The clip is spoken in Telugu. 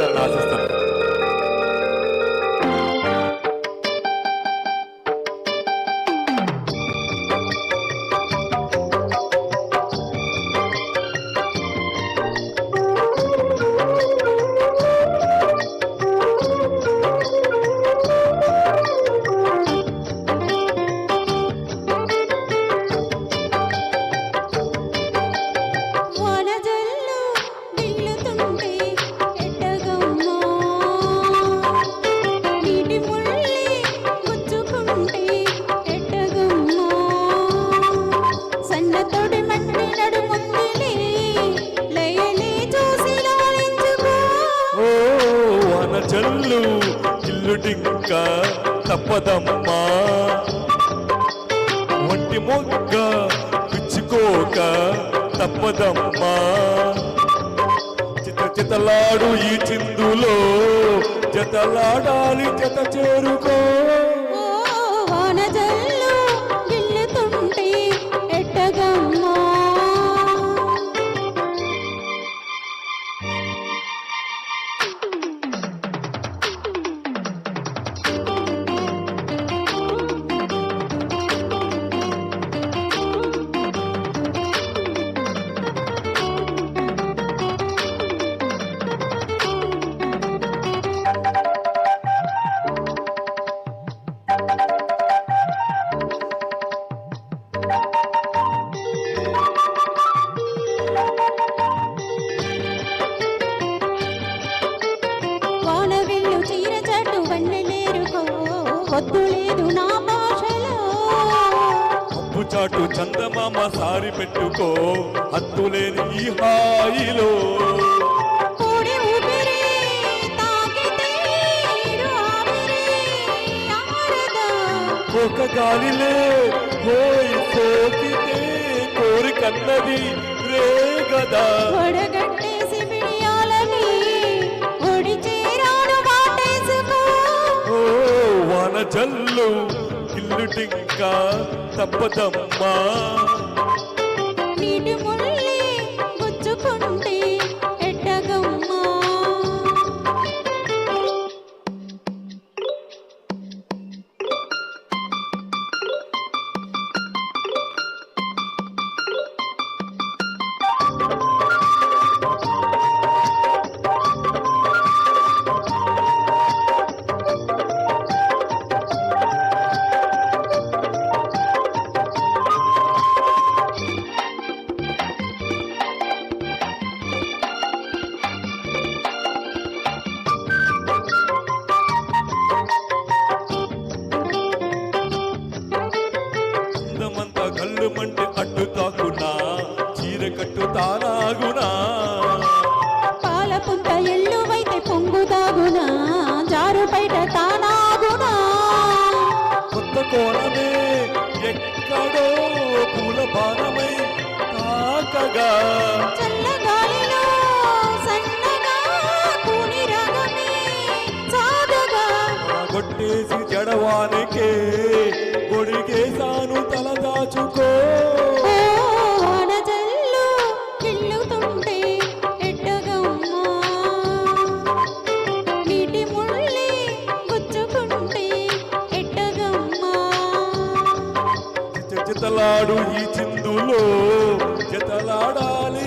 ആശ്രയിച്ച് ఇల్లుటింక తప్పదమ్మా. ఒంటి మొగ్గ పిచ్చుకోక తప్పదమ్మా. చిత చితలాడు ఈ చిందులో జతలాడాలి జత చేరుకో. వద్దు లేదు నా భాషలో. అప్పు చాటు చందమామ సారి పెట్టుకో హత్తులేని ఈ హాయిలో. ఊపిరి తాకితే ఆవిరి. ఒక గాలిలే పోయి సోకితే కోరికన్నది రే గదా ఒడగట్టేసి జల్లు ఇల్లుటింకా తప్పదమ్మా. ఎక్కడో పూల బాణమై తాకగా చల్లగాలిలో సన్నగా కూని రాగమే సాగగా. కొట్టేసి జడవానికే గొడిగేసాను వాడు ఈ చిందులో జతలాడాలి.